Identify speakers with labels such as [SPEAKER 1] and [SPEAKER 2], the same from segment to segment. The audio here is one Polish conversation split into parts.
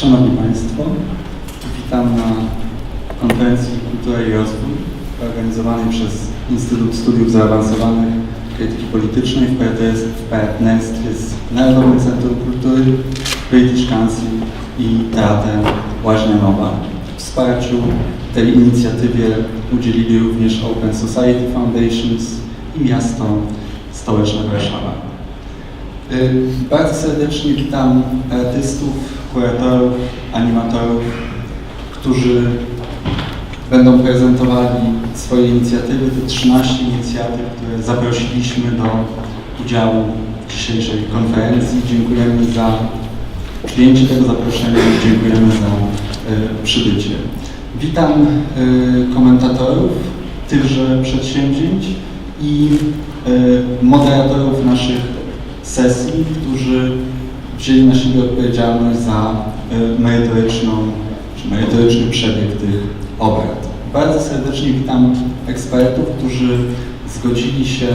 [SPEAKER 1] Szanowni Państwo, witam na konferencji Kultura i Rozwój organizowanej przez Instytut Studiów Zaawansowanych Krytyki Politycznej w partnerstwie- z Narodowym Centrum Kultury, British Council i Teatrem Łaźnia Nowa. W wsparciu tej inicjatywie udzielili również Open Society Foundations i miasto stołeczne Warszawa. Y, Bardzo serdecznie witam artystów, kuratorów, animatorów, którzy będą prezentowali swoje inicjatywy, te 13 inicjatyw, które zaprosiliśmy do udziału w dzisiejszej konferencji. Dziękujemy za przyjęcie tego zaproszenia i dziękujemy za y, przybycie. Witam y, komentatorów tychże przedsięwzięć i moderatorów naszych sesji, którzy wzięli na siebie odpowiedzialność za y, merytoryczną, czy merytoryczny przebieg tych obrad. Bardzo serdecznie witam ekspertów, którzy zgodzili się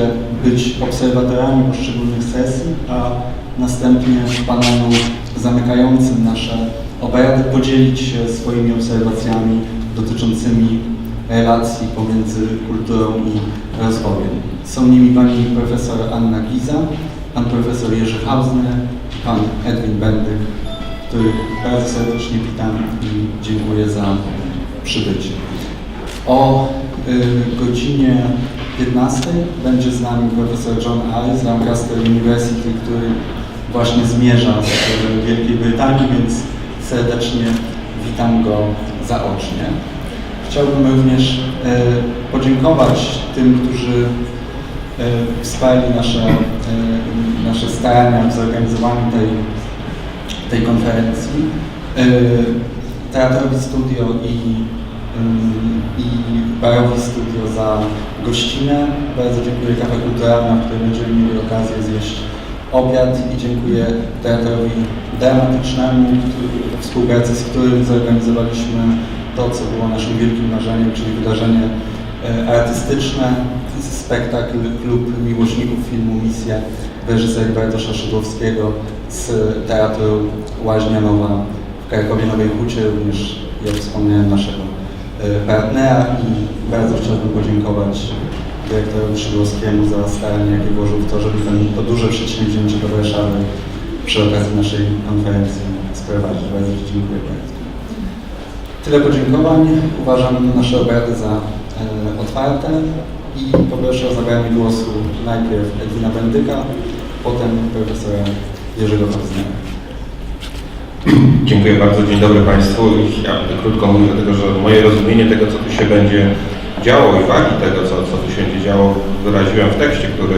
[SPEAKER 1] być obserwatorami poszczególnych sesji, a następnie w panelu zamykającym nasze obrady podzielić się swoimi obserwacjami dotyczącymi relacji pomiędzy kulturą i rozwojem. Są nimi pani profesor Anna Giza, pan profesor Jerzy Hausner i pan Edwin Bendyk, których bardzo serdecznie witam i dziękuję za przybycie. O y, godzinie 15 będzie z nami profesor John Eye z Lancaster University, który właśnie zmierza z Wielkiej Brytanii, więc serdecznie witam go zaocznie. Chciałbym również y, podziękować tym, którzy wsparli nasze, e, nasze starania w zorganizowaniu tej, tej konferencji. E, Teatrowi Studio i, i Barowi Studio za gościnę. Bardzo dziękuję Kafe Kulturalna, w której będziemy mieli okazję zjeść obiad i dziękuję Teatrowi Dramatycznemu, który, współpracy z którym zorganizowaliśmy to, co było naszym wielkim marzeniem, czyli wydarzenie e, artystyczne, spektakl Klub Miłośników Filmu Misja w reżyserii Bartosza Szydłowskiego z Teatru Łaźnia Nowa w Krakowie Nowej Hucie, również jak wspomniałem naszego e, partnera i bardzo chciałbym podziękować dyrektorowi Szydłowskiemu za staranie, jakie włożył w to, żeby ten, to duże przedsięwzięcie do Warszawy przy okazji naszej konferencji sprowadzić. Bardzo dziękuję bardzo. Tyle podziękowań. Uważam nasze obrady za e, otwarte i poproszę o zabranie głosu najpierw Edwina Bendyka, potem profesora Jerzego Hausnera.
[SPEAKER 2] Dziękuję bardzo, dzień dobry Państwu. Ja krótko mówił, dlatego że moje rozumienie tego, co tu się będzie działo i wagi tego, co, co tu się będzie działo, wyraziłem w tekście, który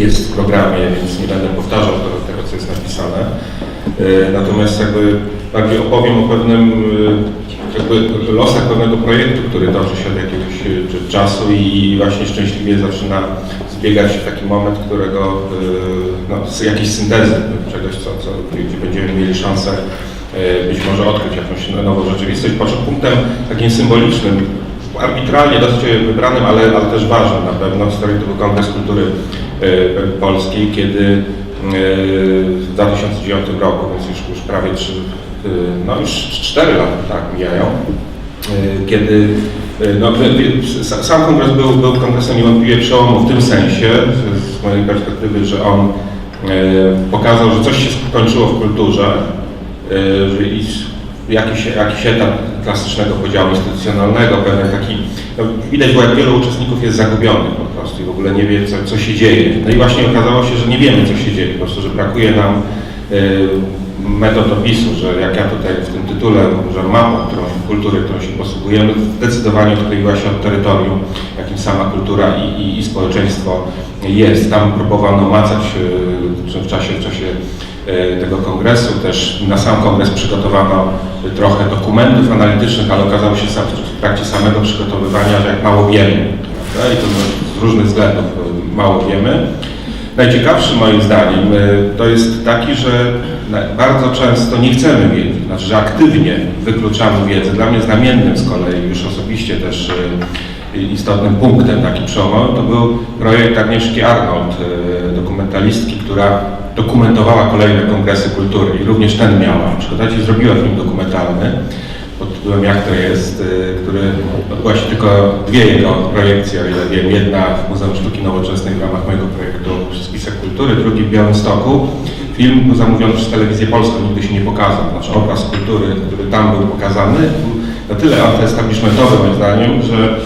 [SPEAKER 2] jest w programie, więc nie będę powtarzał tego, tego co jest napisane. E, Natomiast jakby bardziej opowiem o pewnym e, jakby losach pewnego projektu, który toczy się od jakiegoś e, czasu i właśnie szczęśliwie zaczyna zbiegać się taki moment, którego e, no, z jakiejś syntezy czegoś, co, co, gdzie będziemy mieli szansę e, być może odkryć jakąś nową rzeczywistość. Pod punktem takim symbolicznym, arbitralnie dosyć wybranym, ale, ale też ważnym na pewno, w historii to był Kongres Kultury Polskiej, kiedy w 2009 roku, więc już, już prawie trzy, e, no już 4 lata tak mijają, e, kiedy e, no, sam kongres był, był kongresem niewątpliwie przełomu w tym sensie, z, mojej perspektywy, że on pokazał, że coś się skończyło w kulturze, że jakiś, jakiś etap klasycznego podziału instytucjonalnego, pewien taki, no, widać było jak wielu uczestników jest zagubionych po prostu i w ogóle nie wie co, co się dzieje. No i właśnie okazało się, że nie wiemy co się dzieje, po prostu, że brakuje nam y, metod opisu, że jak ja tutaj w tym tytule użyłem mapą którą, kultury, którą się posługujemy, zdecydowanie odkleiła się od terytorium, jakim sama kultura i, i, i społeczeństwo jest. Tam próbowano macać y, w czasie, w czasie y, tego kongresu. Też na sam kongres przygotowano trochę dokumentów analitycznych, ale okazało się w trakcie samego przygotowywania, że jak mało wiemy. prawda? I to z różnych względów y, mało wiemy. Najciekawszy moim zdaniem y, to jest taki, że bardzo często nie chcemy wiedzieć, znaczy, że aktywnie wykluczamy wiedzę. Dla mnie znamiennym z kolei, już osobiście też istotnym punktem, taki przełomowym, to był projekt Agnieszki Arnold, e, dokumentalistki, która dokumentowała kolejne kongresy kultury i również ten miała. Przygotować i zrobiła film dokumentalny pod tytułem Jak to jest, y, który odbyła się tylko dwie jego projekcje, o ile wiem. Jedna w Muzeum Sztuki Nowoczesnej w ramach mojego projektu Spisek Kultury, drugi w Białymstoku. Film zamówiony przez telewizję polską, nigdy się nie pokazał. Znaczy obraz kultury, który tam był pokazany, na tyle antyestablishmentowy moim zdaniem, że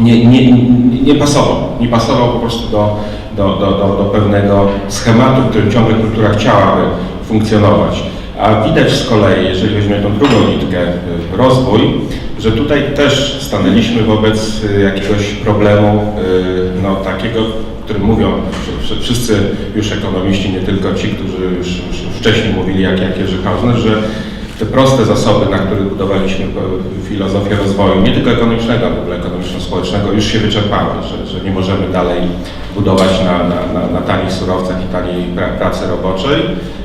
[SPEAKER 2] nie, nie, nie, nie pasował. Nie pasował po prostu do, do, do, do, do pewnego schematu, w którym ciągle kultura chciałaby funkcjonować. A widać z kolei, jeżeli weźmiemy tą drugą nitkę, y, rozwój, że tutaj też stanęliśmy wobec y, jakiegoś problemu, y, no takiego, o którym mówią wsz- wsz- wszyscy już ekonomiści, nie tylko ci, którzy już, już wcześniej mówili, jak, jak Jerzy Hausner, że te proste zasoby, na których budowaliśmy e, filozofię rozwoju, nie tylko ekonomicznego, ale w ogóle ekonomiczno-społecznego, już się wyczerpały, że, że nie możemy dalej budować na, na, na, na tanich surowcach i taniej pra, pracy roboczej.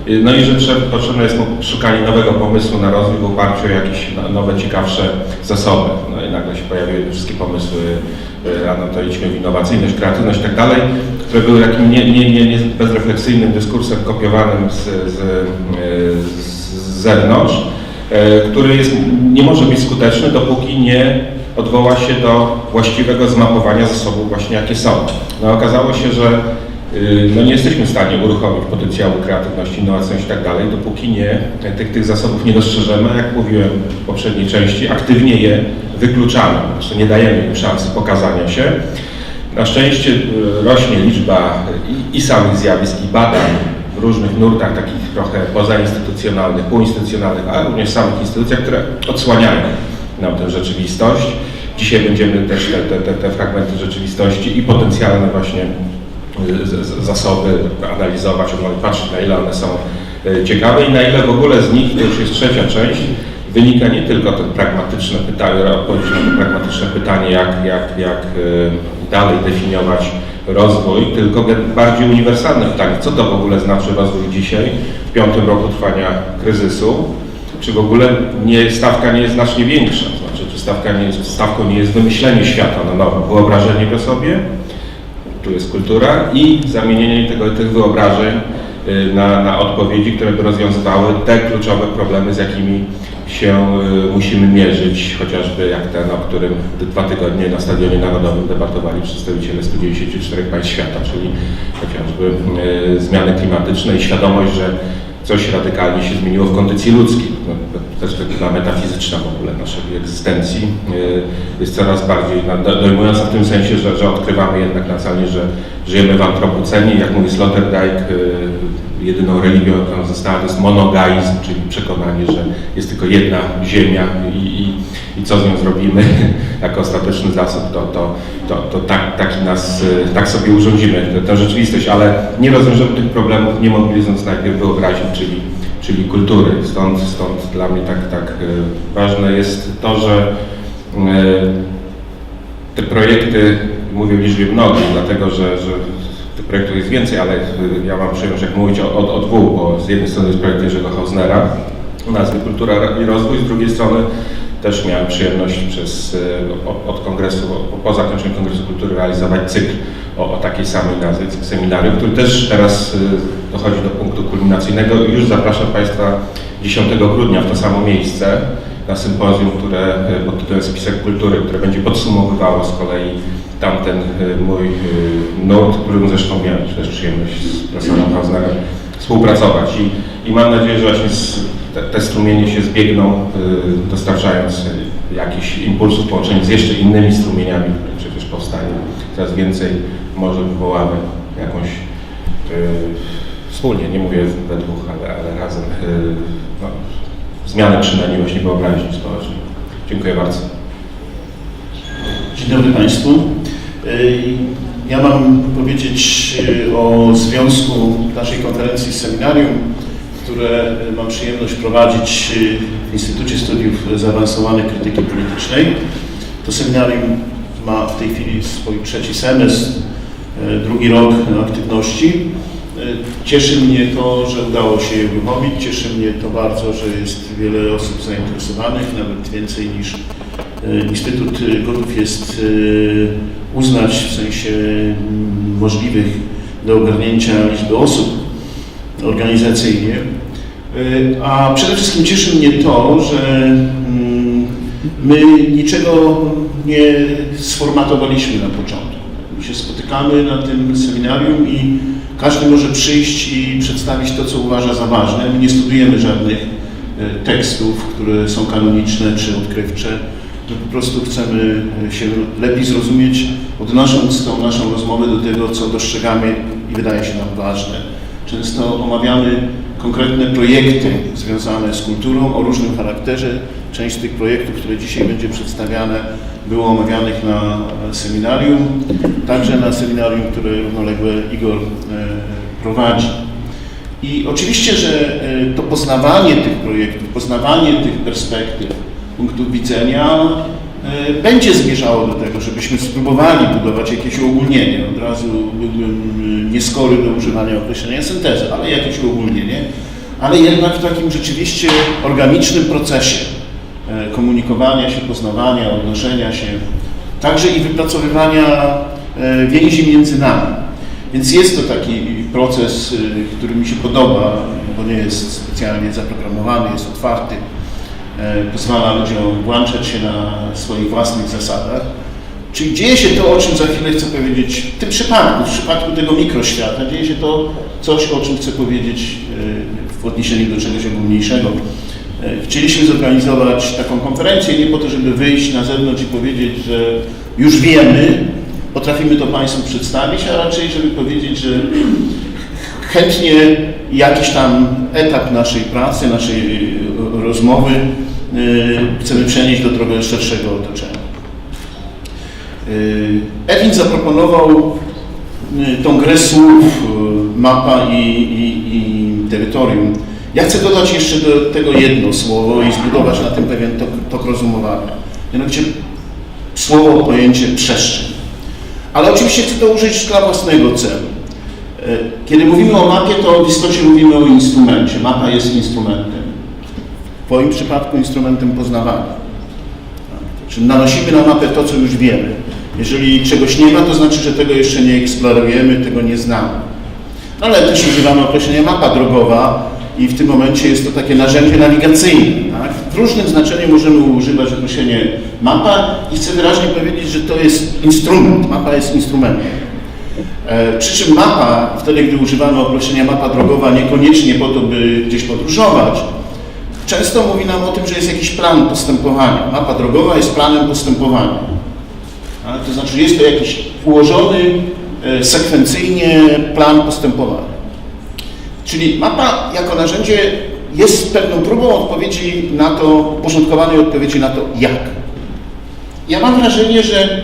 [SPEAKER 2] Y, No i że potrzebne jest szukanie nowego pomysłu na rozwój w oparciu o jakieś no- nowe, ciekawsze zasoby. No i nagle się pojawiły wszystkie pomysły, a to idźmy w innowacyjność, kreatywność i tak dalej, które były takim nie, nie, nie, bezrefleksyjnym dyskursem kopiowanym z, z z zewnątrz, e, który jest, nie może być skuteczny, dopóki nie odwoła się do właściwego zmapowania zasobów właśnie jakie są. No, okazało się, że y, no, nie jesteśmy w stanie uruchomić potencjału kreatywności, innowacyjności i tak dalej, dopóki nie, e, tych, tych zasobów nie dostrzeżemy, jak mówiłem w poprzedniej części, aktywnie je wykluczamy, prostu nie dajemy im szansy pokazania się. Na szczęście y, rośnie liczba i, i samych zjawisk, i badań różnych nurtach, takich trochę pozainstytucjonalnych, półinstytucjonalnych, ale również samych instytucjach, które odsłaniają nam tę rzeczywistość. Dzisiaj będziemy też te, te, te, fragmenty rzeczywistości i potencjalne właśnie y, zasoby analizować, patrzeć na ile one są y, ciekawe i na ile w ogóle z nich, to już jest trzecia część, wynika nie tylko to pragmatyczne pytanie, odpowiedź na to pragmatyczne pytanie, jak, jak, jak y, dalej definiować rozwój, tylko bardziej uniwersalne pytanie, co to w ogóle znaczy rozwój dzisiaj, w piątym roku trwania kryzysu, czy w ogóle nie, stawka nie jest znacznie większa, znaczy czy stawka nie jest, stawką nie jest wymyślenie świata na nowo, wyobrażenie go sobie, tu jest kultura i zamienienie tego, tych wyobrażeń y, na, na odpowiedzi, które by rozwiązywały te kluczowe problemy, z jakimi się y, musimy mierzyć, chociażby jak ten, o którym dwa tygodnie na Stadionie Narodowym debatowali przedstawiciele 194 państw świata, czyli chociażby y, zmiany klimatyczne i świadomość, że coś radykalnie się zmieniło w kondycji ludzkiej. No, Perspektywa metafizyczna w ogóle naszej egzystencji y, jest coraz bardziej na- do- dojmująca w tym sensie, że, że odkrywamy jednak namacalnie, że żyjemy w antropocenie. Jak mówi Sloterdijk, y, jedyną religią, którą została, to jest monogaizm, czyli przekonanie, że jest tylko jedna ziemia i, i, i co z nią zrobimy jako ostateczny zasób, to, to, to, to tak, taki nas, y, tak sobie urządzimy tę- rzeczywistość, ale nie rozwiążemy tych problemów, nie mobilizując najpierw wyobraźni, czyli, czyli kultury. Stąd, stąd dla mnie tak, tak y, ważne jest to, że te projekty, mówię w liczbie mnogiej, dlatego że, że tych projektów jest więcej, ale y, ja mam przyjemność jak mówić o, o, o dwóch, bo z jednej strony jest projekt Jerzego Hausnera o nazwie Kultura i Rozwój, z drugiej strony też miałem przyjemność przez, y, od kongresu, po, po zakończeniu Kongresu Kultury realizować cykl o, o takiej samej nazwie, cykl seminarium, który też teraz y, dochodzi do punktu kulminacyjnego. I już zapraszam Państwa 10 grudnia w to samo miejsce na sympozjum, które y, pod tytułem Spisek Kultury, które będzie podsumowywało z kolei tamten y, mój y, nurt, którym zresztą miałem też przyjemność z profesorem Hausnerem współpracować i, i mam nadzieję, że właśnie te, te strumienie się zbiegną, dostarczając jakichś impulsów połączeń z jeszcze innymi strumieniami, które przecież powstają. Coraz więcej może wywołamy jakąś y, wspólnie, nie mówię we dwóch, ale, ale razem, y, no, zmianę przynajmniej właśnie wyobraźni społecznej. Dziękuję bardzo.
[SPEAKER 3] Dzień dobry Państwu. Y, Ja mam powiedzieć y, o związku naszej konferencji z seminarium, które y, mam przyjemność prowadzić w Instytucie Studiów Zaawansowanych Krytyki Politycznej. To seminarium ma w tej chwili swój trzeci semestr, drugi rok aktywności. Y, Cieszy mnie to, że udało się je uruchomić. Cieszy mnie to bardzo, że jest wiele osób zainteresowanych, nawet więcej niż e, Instytut e, gotów jest e, uznać w sensie mm, możliwych do ogarnięcia liczby osób organizacyjnie. E, A przede wszystkim cieszy mnie to, że mm, my niczego nie sformatowaliśmy na początku. My się spotykamy na tym seminarium i każdy może przyjść i przedstawić to, co uważa za ważne. My nie studujemy żadnych e, tekstów, które są kanoniczne czy odkrywcze. My po prostu chcemy się lepiej zrozumieć, odnosząc tą naszą rozmowę do tego, co dostrzegamy i wydaje się nam ważne. Często omawiamy konkretne projekty związane z kulturą o różnym charakterze. Część z tych projektów, które dzisiaj będzie przedstawiane, było omawianych na seminarium, także na seminarium, które równoległe Igor e, prowadzi. I oczywiście, że e, to poznawanie tych projektów, poznawanie tych perspektyw, punktów widzenia e, będzie zmierzało do tego, żebyśmy spróbowali budować jakieś uogólnienie. Od razu byłbym nieskory do używania określenia syntezy, ale jakieś uogólnienie, ale jednak w takim rzeczywiście organicznym procesie komunikowania się, poznawania, odnoszenia się, także i wypracowywania e, więzi między nami. Więc jest to taki proces, y, który mi się podoba, bo nie jest specjalnie zaprogramowany, jest otwarty, e, pozwala ludziom włączać się na swoich własnych zasadach. Czyli dzieje się to, o czym za chwilę chcę powiedzieć w tym przypadku, w przypadku tego mikroświata, dzieje się to coś, o czym chcę powiedzieć e, w odniesieniu do czegoś ogólniejszego. E, Chcieliśmy zorganizować taką konferencję nie po to, żeby wyjść na zewnątrz i powiedzieć, że już wiemy, potrafimy to Państwu przedstawić, a raczej, żeby powiedzieć, że chętnie jakiś tam etap naszej pracy, naszej y, rozmowy y, chcemy przenieść do trochę szerszego otoczenia. Edwin zaproponował tą grę słów, mapa i, i, i terytorium. Ja chcę dodać jeszcze do tego jedno słowo i zbudować na tym pewien tok, tok rozumowania. Mianowicie słowo, pojęcie przestrzeń. Ale oczywiście chcę to użyć dla własnego celu. E, Kiedy mówimy o mapie, to w istocie mówimy o instrumencie. Mapa jest instrumentem. W moim przypadku instrumentem poznawania. Tak? Czyli nanosimy na mapę to, co już wiemy. Jeżeli czegoś nie ma, to znaczy, że tego jeszcze nie eksplorujemy, tego nie znamy. Ale też używamy określenia mapa drogowa i w tym momencie jest to takie narzędzie nawigacyjne. Tak? W różnym znaczeniu możemy używać określenia mapa i chcę wyraźnie powiedzieć, że to jest instrument. Mapa jest instrumentem. E, Przy czym mapa, wtedy gdy używamy określenia mapa drogowa, niekoniecznie po to, by gdzieś podróżować, często mówi nam o tym, że jest jakiś plan postępowania. Mapa drogowa jest planem postępowania. A, To znaczy jest to jakiś ułożony e, sekwencyjnie plan postępowania. Czyli mapa jako narzędzie jest pewną próbą odpowiedzi na to, uporządkowanej odpowiedzi na to jak. Ja mam wrażenie, że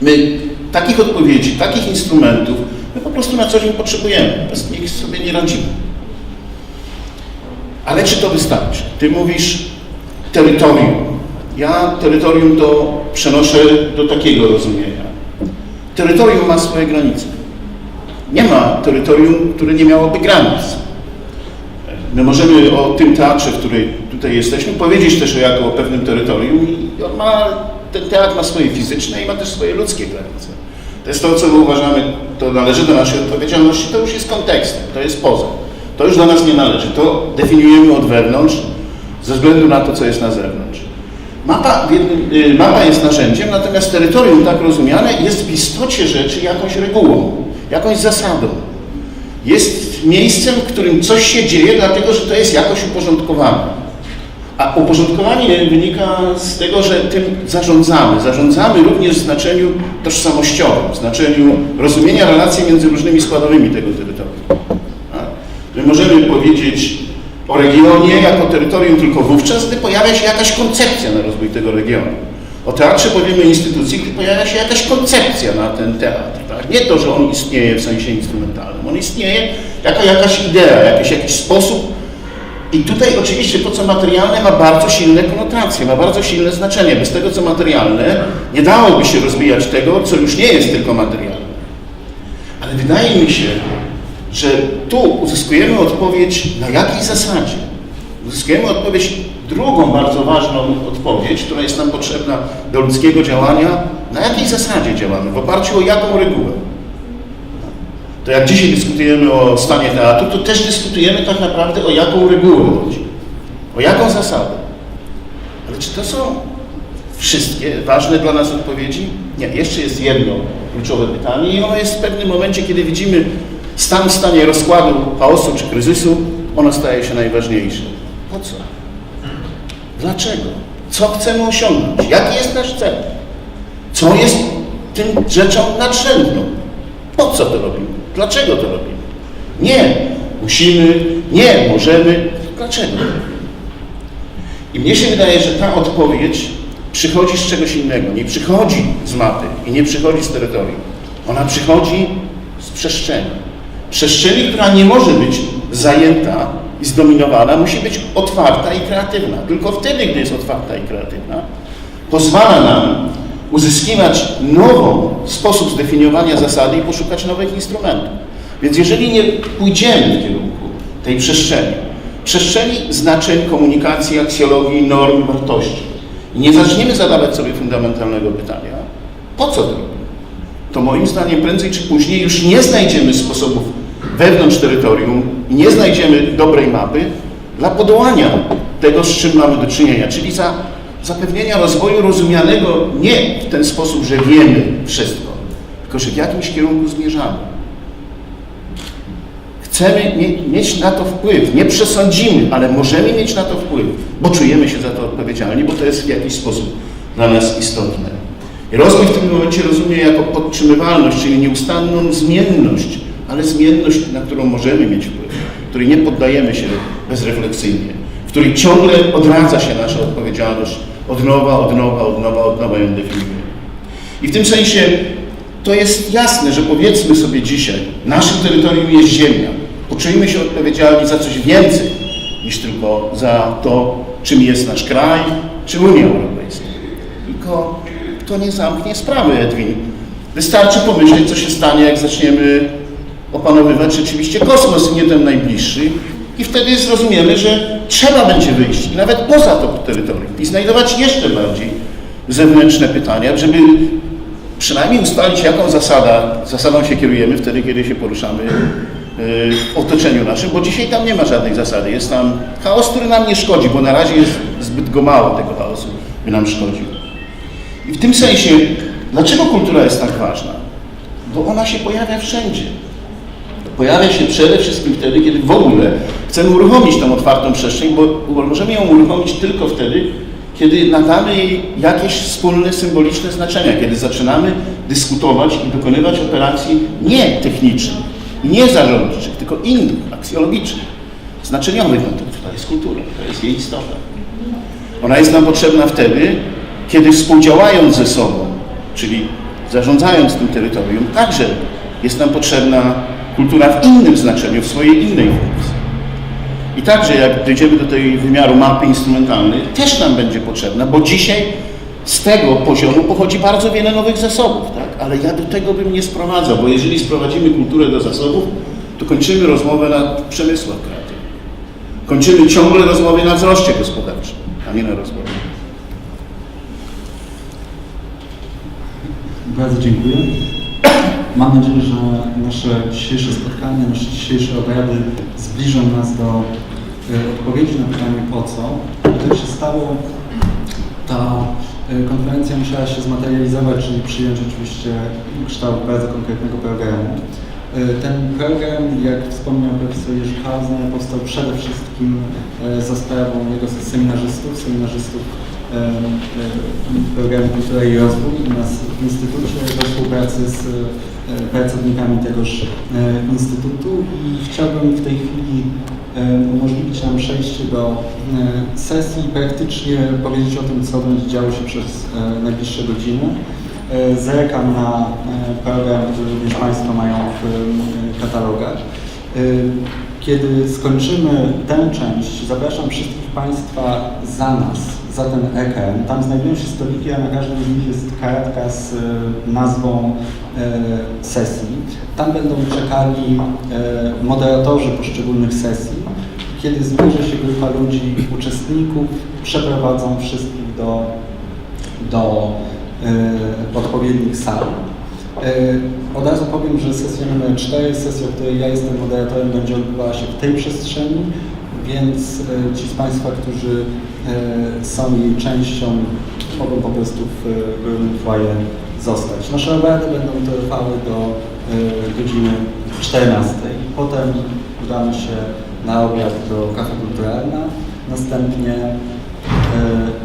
[SPEAKER 3] my takich odpowiedzi, takich instrumentów, my po prostu na co dzień potrzebujemy. Bez nich sobie nie radzimy. Ale czy to wystarczy? Ty mówisz terytorium. Ja terytorium to przenoszę do takiego rozumienia. Terytorium ma swoje granice. Nie ma terytorium, które nie miałoby granic. My możemy o tym teatrze, w której tutaj jesteśmy, powiedzieć też jako o pewnym terytorium i on ma, ten teatr ma swoje fizyczne i ma też swoje ludzkie granice. To jest to, co my uważamy, to należy do naszej odpowiedzialności, to już jest kontekstem, to jest poza. To już do nas nie należy. To definiujemy od wewnątrz, ze względu na to, co jest na zewnątrz. Mapa, y, mapa jest narzędziem, natomiast terytorium, tak rozumiane, jest w istocie rzeczy jakąś regułą, jakąś zasadą. Jest miejscem, w którym coś się dzieje, dlatego że to jest jakoś uporządkowane. A uporządkowanie wynika z tego, że tym zarządzamy. Zarządzamy również w znaczeniu tożsamościowym, w znaczeniu rozumienia relacji między różnymi składowymi tego terytorium. Że możemy powiedzieć o regionie jako terytorium tylko wówczas, gdy pojawia się jakaś koncepcja na rozwój tego regionu. O teatrze powiemy instytucji, gdy pojawia się jakaś koncepcja na ten teatr. Tak? Nie to, że on istnieje w sensie instrumentalnym. On istnieje jako jakaś idea, jakiś, jakiś sposób i tutaj oczywiście to, co materialne, ma bardzo silne konotacje, ma bardzo silne znaczenie. Bez tego, co materialne, nie dałoby się rozwijać tego, co już nie jest tylko materialne. Ale wydaje mi się, że tu uzyskujemy odpowiedź na jakiej zasadzie. Uzyskujemy odpowiedź, drugą bardzo ważną odpowiedź, która jest nam potrzebna do ludzkiego działania, na jakiej zasadzie działamy, w oparciu o jaką regułę. To jak dzisiaj dyskutujemy o stanie teatru, to też dyskutujemy tak naprawdę o jaką regułę chodzi, o jaką zasadę. Ale czy to są wszystkie ważne dla nas odpowiedzi? Nie, jeszcze jest jedno kluczowe pytanie i ono jest w pewnym momencie, kiedy widzimy stan w stanie rozkładu, chaosu czy kryzysu, ono staje się najważniejsze. Po co? Dlaczego? Co chcemy osiągnąć? Jaki jest nasz cel? Co jest tym rzeczą nadrzędną? Po co to robimy? Dlaczego to robimy? Nie musimy, nie możemy. Dlaczego? I mnie się wydaje, że ta odpowiedź przychodzi z czegoś innego. Nie przychodzi z mapy i nie przychodzi z terytorium. Ona przychodzi z przestrzeni. Przestrzeni, która nie może być zajęta i zdominowana, musi być otwarta i kreatywna. Tylko wtedy, gdy jest otwarta i kreatywna, pozwala nam uzyskiwać nową sposób zdefiniowania zasady i poszukać nowych instrumentów. Więc jeżeli nie pójdziemy w kierunku tej przestrzeni, przestrzeni znaczeń komunikacji, aksjologii, norm, wartości i nie zaczniemy zadawać sobie fundamentalnego pytania, po co to to moim zdaniem prędzej czy później już nie znajdziemy sposobów wewnątrz terytorium i nie znajdziemy dobrej mapy dla podołania tego, z czym mamy do czynienia, czyli za zapewnienia rozwoju rozumianego nie w ten sposób, że wiemy wszystko, tylko że w jakimś kierunku zmierzamy. Chcemy mie- mieć na to wpływ, nie przesądzimy, ale możemy mieć na to wpływ, bo czujemy się za to odpowiedzialni, bo to jest w jakiś sposób dla nas istotne. I rozwój w tym momencie rozumie jako podtrzymywalność, czyli nieustanną zmienność, ale zmienność, na którą możemy mieć wpływ, której nie poddajemy się bezrefleksyjnie, w której ciągle odradza się nasza odpowiedzialność od nowa, od nowa, od nowa, od nowa ją. I w tym sensie to jest jasne, że powiedzmy sobie dzisiaj, naszym terytorium jest ziemia. Poczujmy się odpowiedzialni za coś więcej niż tylko za to, czym jest nasz kraj, czy Unia Europejska. Tylko to nie zamknie sprawy, Edwin. Wystarczy pomyśleć, co się stanie, jak zaczniemy opanowywać rzeczywiście kosmos, nie ten najbliższy. I wtedy zrozumiemy, że trzeba będzie wyjść nawet poza to terytorium i znajdować jeszcze bardziej zewnętrzne pytania, żeby przynajmniej ustalić, jaką zasada, zasadą się kierujemy wtedy, kiedy się poruszamy yy, w otoczeniu naszym, bo dzisiaj tam nie ma żadnej zasady. Jest tam chaos, który nam nie szkodzi, bo na razie jest zbyt go mało tego chaosu, by nam szkodził. I w tym sensie, dlaczego kultura jest tak ważna? Bo ona się pojawia wszędzie. Pojawia się przede wszystkim wtedy, kiedy w ogóle chcemy uruchomić tą otwartą przestrzeń, bo możemy ją uruchomić tylko wtedy, kiedy nadamy jej jakieś wspólne, symboliczne znaczenia, kiedy zaczynamy dyskutować i dokonywać operacji nie technicznych, nie zarządczych, tylko innych, aksjologicznych, znaczeniowych. No to, to jest kultura, to jest jej istota. Ona jest nam potrzebna wtedy, kiedy współdziałając ze sobą, czyli zarządzając tym terytorium, także jest nam potrzebna kultura w innym znaczeniu, w swojej innej funkcji. I także jak dojdziemy do tej wymiaru mapy instrumentalnej, też nam będzie potrzebna, bo dzisiaj z tego poziomu pochodzi bardzo wiele nowych zasobów, tak? ale ja do tego bym nie sprowadzał, bo jeżeli sprowadzimy kulturę do zasobów, to kończymy rozmowę nad przemysłem kreatywnym. Kończymy ciągle rozmowę na wzroście gospodarczym, a nie na rozwoju.
[SPEAKER 1] Bardzo dziękuję. Mam nadzieję, że nasze dzisiejsze spotkanie, nasze dzisiejsze obrady zbliżą nas do y, odpowiedzi na pytanie po co. I tak się stało. Ta y, konferencja musiała się zmaterializować, czyli przyjąć oczywiście kształt bardzo konkretnego programu. Y, Ten program, jak wspomniał profesor Jerzy Hausner, powstał przede wszystkim za sprawą jego seminarzystów, seminarzystów e, e, programu Kultura i Rozwój u nas w Instytucie we współpracy z e, pracownikami tegoż e, Instytutu i chciałbym w tej chwili e, umożliwić nam przejście do sesji i praktycznie powiedzieć o tym, co będzie działo się przez najbliższe godziny. Zerkam na program, który również Państwo mają w katalogach. Kiedy skończymy tę część, zapraszam wszystkich Państwa za nas, za ten. Tam znajdują się stoliki, a na każdym z nich jest kartka z e, nazwą e, sesji. Tam będą czekali e, moderatorzy poszczególnych sesji. Kiedy zbierze się grupa ludzi, uczestników, przeprowadzą wszystkich do, do odpowiednich sal. Od razu powiem, że sesja numer 4, sesja, w której ja jestem moderatorem, będzie odbywała się w tej przestrzeni, więc y, ci z Państwa, którzy y, są jej częścią, mogą po prostu w głównym foyer zostać. Nasze obrady będą trwały do y, godziny 14. Potem udamy się na obiad do Kafe Kulturalna. Następnie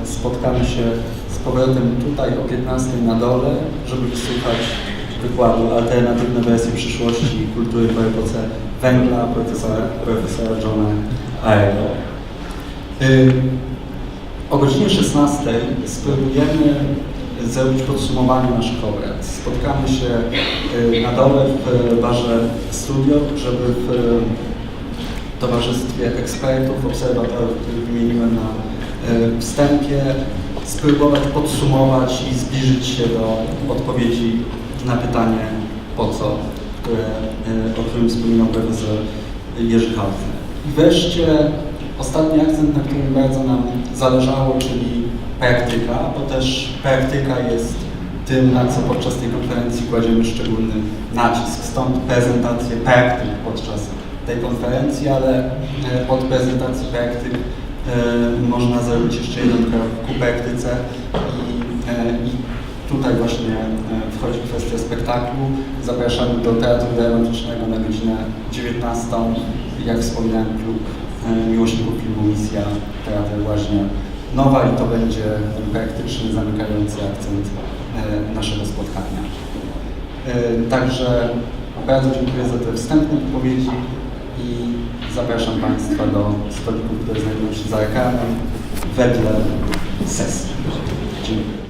[SPEAKER 1] spotkamy się z powrotem tutaj o 15 na dole, żeby wysłuchać wykładu Alternatywne wersje przyszłości kultury po epoce węgla profesora, profesora Johna Aego. Y, O godzinie 16 spróbujemy zrobić podsumowanie naszych obrad. Spotkamy się y, na dole w barze studio, żeby w towarzystwie ekspertów, obserwatorów, których wymieniłem na y, wstępie, spróbować podsumować i zbliżyć się do odpowiedzi na pytanie po co, które, y, o którym wspominał profesor Jerzy Hausner. I wreszcie ostatni akcent, na którym bardzo nam zależało, czyli praktyka, bo też praktyka jest tym, na co podczas tej konferencji kładziemy szczególny nacisk. Stąd prezentację praktyk podczas tej konferencji, ale e, od prezentacji praktyk e, można zrobić jeszcze jeden krok ku praktyce i, e, i tutaj właśnie e, kwestia spektaklu. Zapraszamy do Teatru Dramatycznego na godzinę 19. Jak wspomniałem, klub e, miłośników filmu Misja Teatr właśnie Nowa i to będzie praktyczny, zamykający akcent e, naszego spotkania. E, Także bardzo dziękuję za te wstępne wypowiedzi i zapraszam Państwa do stolików, które znajdują się za ekranem wedle sesji. Dziękuję.